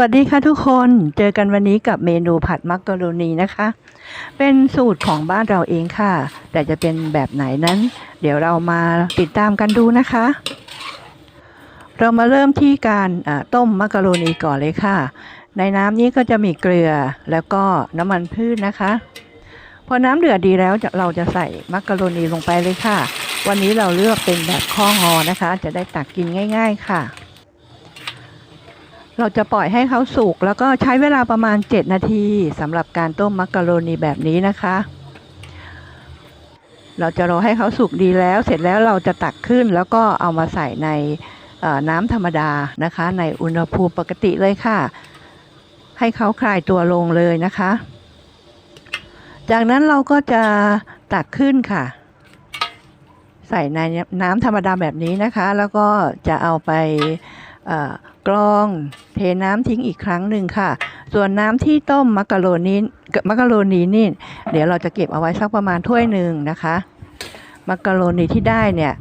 วัสดีค่ะทุกคน เจอกันวันนี้กับเมนูผัดมักกะโรนีนะคะ เป็นสูตรของบ้านเราเองค่ะ แต่จะเป็นแบบไหนนั้น เดี๋ยวเรามาติดตามกันดูนะคะ เรามาเริ่มที่การต้มมักกะโรนีก่อนเลยค่ะ ในน้ำนี้ก็จะมีเกลือแล้วก็น้ำมันพืชนะคะ พอน้ำเดือดดีแล้วเราจะใส่มักกะโรนีลงไปเลยค่ะ วันนี้เราเลือกเป็นแบบข้องอนะคะ จะได้ตักกินง่าย ๆ ค่ะ เราจะปล่อยให้เขาสุกแล้วก็ใช้เวลาประมาณ 7 นาทีสำหรับการต้มมักกะโรนีแบบนี้นะคะ เราจะรอให้เขาสุกดีแล้ว เสร็จแล้วเราจะตักขึ้นแล้วก็เอามาใส่ในน้ำธรรมดานะคะ ในอุณหภูมิปกติเลยค่ะ ให้เขาคลายตัวลงเลยนะคะ จากนั้นเราก็จะตักขึ้นค่ะ ใส่ในน้ำธรรมดาแบบนี้นะคะ แล้วก็จะเอาไป กรองเทน้ำทิ้งอีกครั้งหนึ่งค่ะ ส่วนน้ำที่ต้มมักกะโรนีมักกะโรนีนี่เดี๋ยวเราจะเก็บเอาไว้สักประมาณถ้วยหนึ่งนะคะมักกะโรนีที่ได้เนี่ย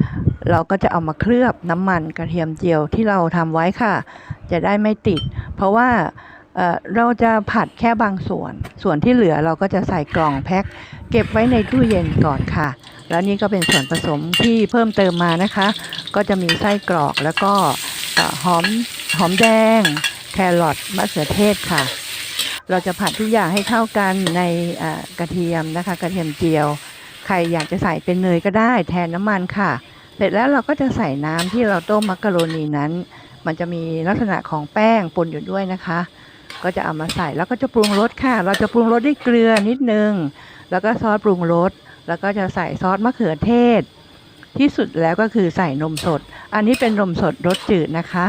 เราก็จะเอามาเคลือบน้ำมันกระเทียมเจียวที่เราทำไว้ค่ะ จะได้ไม่ติด เพราะว่าเราจะผัดแค่บางส่วน ส่วนที่เหลือเราก็จะใส่กล่องแพ็คเก็บไว้ในตู้เย็นก่อนค่ะ แล้วนี่ก็เป็นส่วนผสมที่เพิ่มเติมมานะคะ ก็จะมีไส้กรอกแล้วก็ หอมหอมแดง แครอทมะเขือเทศค่ะ เราจะผัดทุกอย่างให้เข้ากันในกระเทียมนะคะ กระเทียมเจียว ใครอยากจะใส่เป็นเนยก็ได้แทนน้ำมันค่ะ เสร็จแล้วเราก็จะใส่น้ำที่เราต้มมักกะโรนีนั้น มันจะมีลักษณะของแป้งปนอยู่ด้วยนะคะ ก็จะเอามาใส่แล้วก็จะปรุงรสค่ะ เราจะปรุงรสด้วยเกลือนิดนึง แล้วก็ซอสปรุงรสแล้วก็จะใส่ซอสมะเขือเทศ ที่สุดแล้วก็คือใส่นมสด อันนี้เป็นนมสดรสจืดนะคะ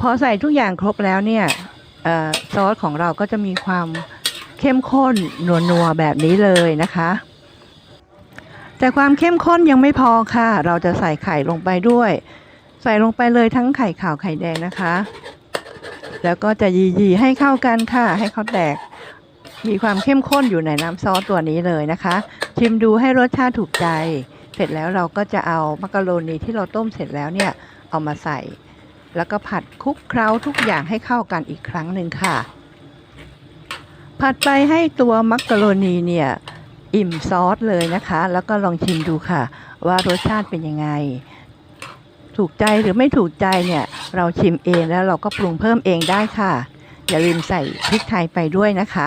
พอใส่ทุกอย่างครบแล้วเนี่ยอซอสของเราก็จะมีความเข้มข้นนัวๆแบบนี้เลยนะคะ แต่ความเข้มข้นยังไม่พอค่ะ เราจะใส่ไข่ลงไปด้วย ใส่ลงไปเลยทั้งไข่ขาวไข่แดงนะคะ แล้วก็จะยีๆให้เข้ากันค่ะ ให้เขาแตกมีความเข้มข้นอยู่ในน้ำซอสตัวนี้เลยนะคะ ชิมดูให้รสชาติถูกใจ เสร็จแล้วเราก็จะเอามักกะโรนีที่เราต้มเสร็จแล้วเนี่ยเอามาใส่ แล้วก็ผัดคลุกเคล้าทุกอย่างให้เข้ากันอีกครั้งหนึ่งค่ะ ผัดไปให้ตัวมักกะโรนีเนี่ยอิ่มซอสเลยนะคะ แล้วก็ลองชิมดูค่ะ ว่ารสชาติเป็นยังไง ถูกใจหรือไม่ถูกใจเนี่ย เราชิมเองแล้วเราก็ปรุงเพิ่มเองได้ค่ะ อย่าลืมใส่พริกไทยไปด้วยนะคะ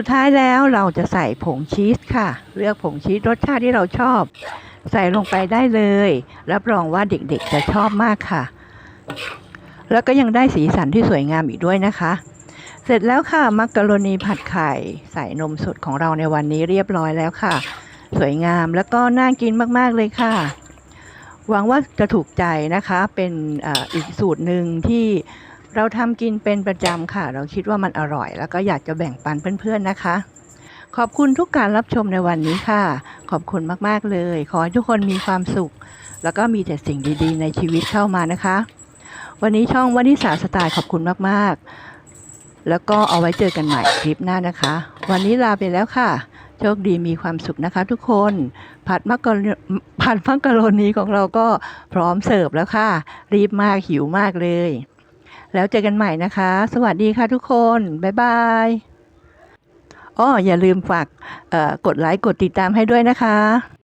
สุดท้ายแล้วเราจะใส่ผงชีสค่ะ เลือกผงชีสรสชาติที่เราชอบ ใส่ลงไปได้เลย รับรองว่าเด็กๆจะชอบมากค่ะ แล้วก็ยังได้สีสันที่สวยงามอีกด้วยนะคะ เสร็จแล้วค่ะมักกะโรนีผัดไข่ใส่นมสดของเราในวันนี้เรียบร้อยแล้วค่ะ สวยงามแล้วก็น่ากินมากๆเลยค่ะหวังว่าจะถูกใจนะคะเป็นออีกสูตรหนึ่งที่ เราทำกินเป็นประจำค่ะ เราคิดว่ามันอร่อย แล้วก็อยากจะแบ่งปันเพื่อนๆนะคะ ขอบคุณทุกการรับชมในวันนี้ค่ะ ขอบคุณมากๆเลย ขอให้ทุกคนมีความสุข แล้วก็มีแต่สิ่งดีๆ ในชีวิตเข้ามานะคะ วันนี้ช่องวันิสาสไตล์ขอบคุณมากๆ แล้วก็เอาไว้เจอกันใหม่คลิปหน้านะคะ วันนี้ลาไปแล้วค่ะ โชคดีมีความสุขนะคะ ทุกคน ผัดมักกะผัดมักกะโรนีของเราก็พร้อมเสิร์ฟแล้วค่ะ รีบมากหิวมากเลย แล้วเจอกันใหม่นะคะ สวัสดีค่ะทุกคน บ๊ายบายอ้ออย่าลืมฝากกดไลค์กดติดตามให้ด้วยนะคะ